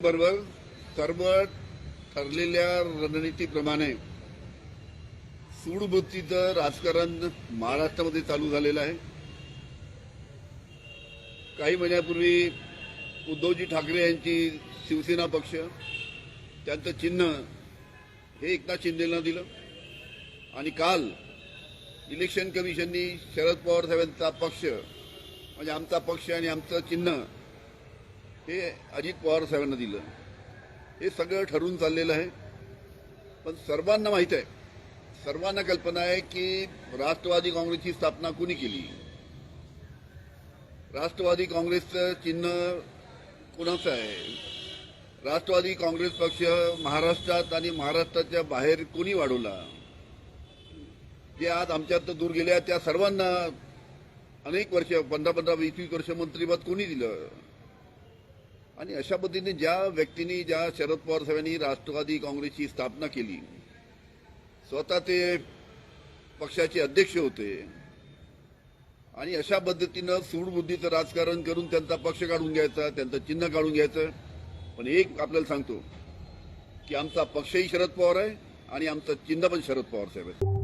बरोबर सर्व ठरलेल्या रणनीतीप्रमाणे सूडबुद्धीचं राजकारण महाराष्ट्रामध्ये चालू झालेलं आहे. काही महिन्यापूर्वी उद्धवजी ठाकरे यांची शिवसेना पक्ष त्यांचं चिन्ह हे एकनाथ शिंदेना दिलं. आणि काल इलेक्शन कमिशननी शरद पवार साहेबांचा पक्ष म्हणजे आमचा पक्ष आणि आमचं चिन्ह हे अजित पवार साहेबांना दिलं. हे सगळं ठरून चाललेलं आहे. पण सर्वांना माहीत आहे सर्वांना कल्पना आहे की राष्ट्रवादी काँग्रेसची स्थापना कुणी केली? राष्ट्रवादी काँग्रेसचं चिन्ह कुणाचं आहे? राष्ट्रवादी काँग्रेस पक्ष महाराष्ट्रात आणि महाराष्ट्राच्या बाहेर कोणी वाढवला? जे आज आमच्यात दूर गेल्या आहेत त्या सर्वांना अनेक वर्ष पंधरा पंधरा वीस वीस वर्ष मंत्रिपद कोणी दिलं? आणि अशा पद्धतीने ज्या व्यक्तींनी ज्या शरद पवार साहेबांनी राष्ट्रवादी काँग्रेसची स्थापना केली स्वतः ते पक्षाचे अध्यक्ष होते आणि अशा पद्धतीनं सूडबुद्धीचं राजकारण करून त्यांचा पक्ष काढून घ्यायचा त्यांचं चिन्ह काढून घ्यायचं. पण एक आपल्याला सांगतो की आमचा पक्षही शरद पवार आहे आणि आमचं चिन्ह पण शरद पवार साहेब आहे